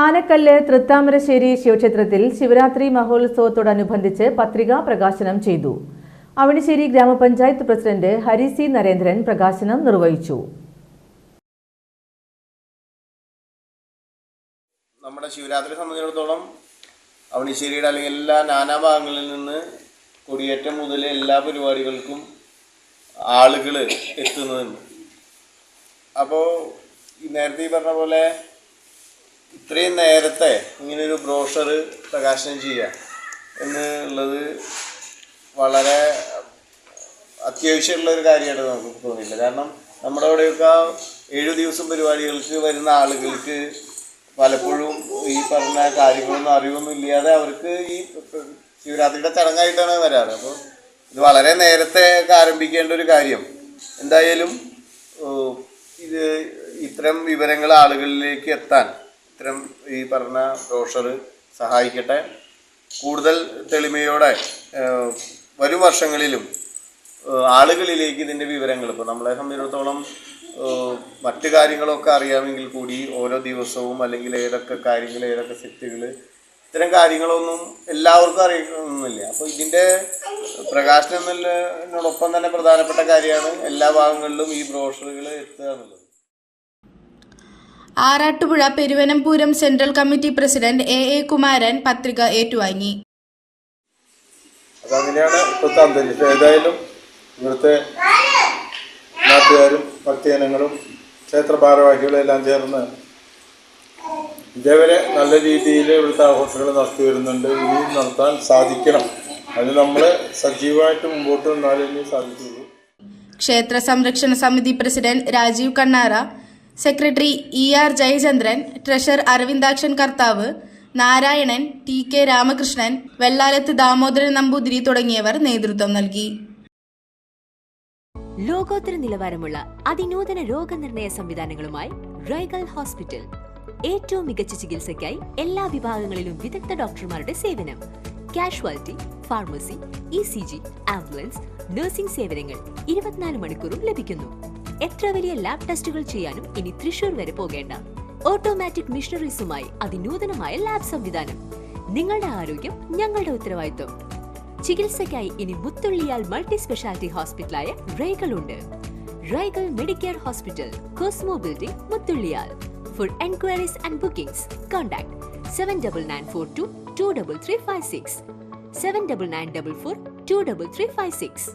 ആനക്കല്ല് തൃത്താമരശ്ശേരി ശിവക്ഷേത്രത്തിൽ ശിവരാത്രി മഹോത്സവത്തോടനുബന്ധിച്ച് പത്രിക പ്രകാശനം ചെയ്തു. അവണിശ്ശേരി ഗ്രാമപഞ്ചായത്ത് പ്രസിഡന്റ് ഹരി സി നരേന്ദ്രൻ പ്രകാശനം നിർവഹിച്ചു. നമ്മുടെ ശിവരാത്രി സംബന്ധിച്ചിടത്തോളം അവണിശ്ശേരിയുടെ അല്ലെങ്കിൽ എല്ലാ നാനാഭാഗങ്ങളിൽ നിന്ന് കൊടിയേറ്റം മുതൽ എല്ലാ പരിപാടികൾക്കും ആളുകൾ എത്തുന്നുണ്ട്. അപ്പോൾ നേരത്തെ ഈ പറഞ്ഞ പോലെ ഇത്രയും നേരത്തെ ഇങ്ങനൊരു ബ്രോഷർ പ്രകാശനം ചെയ്യുക എന്നുള്ളത് വളരെ അത്യാവശ്യമുള്ള ഒരു കാര്യമായിട്ട് നമുക്ക് തോന്നിയില്ല കാരണം നമ്മുടെ അവിടെയൊക്കെ ഏഴു ദിവസം പരിപാടികൾക്ക് വരുന്ന ആളുകൾക്ക് പലപ്പോഴും ഈ പറഞ്ഞ കാര്യങ്ങളൊന്നും അറിവൊന്നും ഇല്ലാതെ അവർക്ക് ഈ ശിവരാത്രിയുടെ ചടങ്ങായിട്ടാണ് വരാറ്. അപ്പോൾ ഇത് വളരെ നേരത്തെ ആരംഭിക്കേണ്ട ഒരു കാര്യം. എന്തായാലും ഇത് ഇത്തരം വിവരങ്ങൾ ആളുകളിലേക്ക് എത്താൻ ഇത്തരം ഈ പറഞ്ഞ ബ്രോഷർ സഹായിക്കട്ടെ. കൂടുതൽ തെളിമയോടെ വരും വർഷങ്ങളിലും ആളുകളിലേക്ക് ഇതിന്റെ വിവരങ്ങൾ ഇപ്പോൾ നമ്മളെ സംബന്ധിച്ചിടത്തോളം മറ്റ് കാര്യങ്ങളൊക്കെ അറിയാമെങ്കിൽ കൂടി ഓരോ ദിവസവും അല്ലെങ്കിൽ ഏതൊക്കെ കാര്യങ്ങൾ ഏതൊക്കെ സെറ്റുകൾ ഇത്തരം കാര്യങ്ങളൊന്നും എല്ലാവർക്കും അറിയണമെന്നില്ല. അപ്പോൾ ഇതിന്റെ പ്രകാശനം എന്നുള്ളതിനോടൊപ്പം തന്നെ പ്രധാനപ്പെട്ട കാര്യമാണ് എല്ലാ ഭാഗങ്ങളിലും ഈ ബ്രോഷറുകൾ എത്തുക എന്നുള്ളത്. Arattupuzha Peruvanam Pooram central committee president A A Kumaran പത്രിക ഏറ്റുവാങ്ങി. അപ്പം അങ്ങനെയാണ് ഇപ്പോഴത്തെ അന്തരീക്ഷം ഏതായാലും ഇവിടുത്തെ നാട്ടുകാരും ഭക്തജനങ്ങളും ക്ഷേത്ര ഭാരവാഹികളും എല്ലാം ചേർന്ന് ഇതേവരെ നല്ല രീതിയിൽ ഇവിടുത്തെ ആഘോഷങ്ങൾ നടത്തി വരുന്നുണ്ട്. ഇനിയും നടത്താൻ സാധിക്കണം. അതിന് നമ്മൾ സജീവമായിട്ട് മുമ്പോട്ട് വന്നാലേ സാധിക്കുള്ളൂ ക്ഷേത്ര സംരക്ഷണ സമിതി president Rajeev Kannara secretary E R Jayachandran treasurer Aravindakshan Karthavu Narayanan T K Ramakrishnan Vellalath Damodaran Namboothiri തുടങ്ങിയവർ നേതൃത്വം നൽകി. ലോകോത്തര നിലവാരമുള്ള അതിനൂതന രോഗനിർണയ സംവിധാനങ്ങളുമായി റൈഗൽ ഹോസ്പിറ്റൽ. ഏറ്റവും മികച്ച ചികിത്സയ്ക്കായി എല്ലാ വിഭാഗങ്ങളിലും വിദഗ്ധ ഡോക്ടർമാരുടെ സേവനം. Casualty pharmacy E C G ambulance nursing സേവനങ്ങൾ ഇരുപത്തിനാല് മണിക്കൂറും ലഭിക്കുന്നു. എത്ര വലിയ ലാബ് ടെസ്റ്റുകൾ ചെയ്യാനും ഇനി തൃശൂർ വരെ പോകേണ്ട. ഓട്ടോമാറ്റിക് മിഷണറീസുമായി അതിനൂതനമായ ലാബ് സംവിധാനം. നിങ്ങളുടെ ആരോഗ്യം ഞങ്ങളുടെ ഉത്തരവാദിത്വം. ചികിത്സയ്ക്കായി ഇനി മുത്തുള്ളിയാൽ മൾട്ടി സ്പെഷ്യാലിറ്റി ഹോസ്പിറ്റലായ റൈഗൽ ഉണ്ട് Regal Medicare hospital Cosmo building മുത്തുള്ളിയാൽ. For enquiries and bookings contact seven double nine four two two double three five six seven double nine double four two double three five six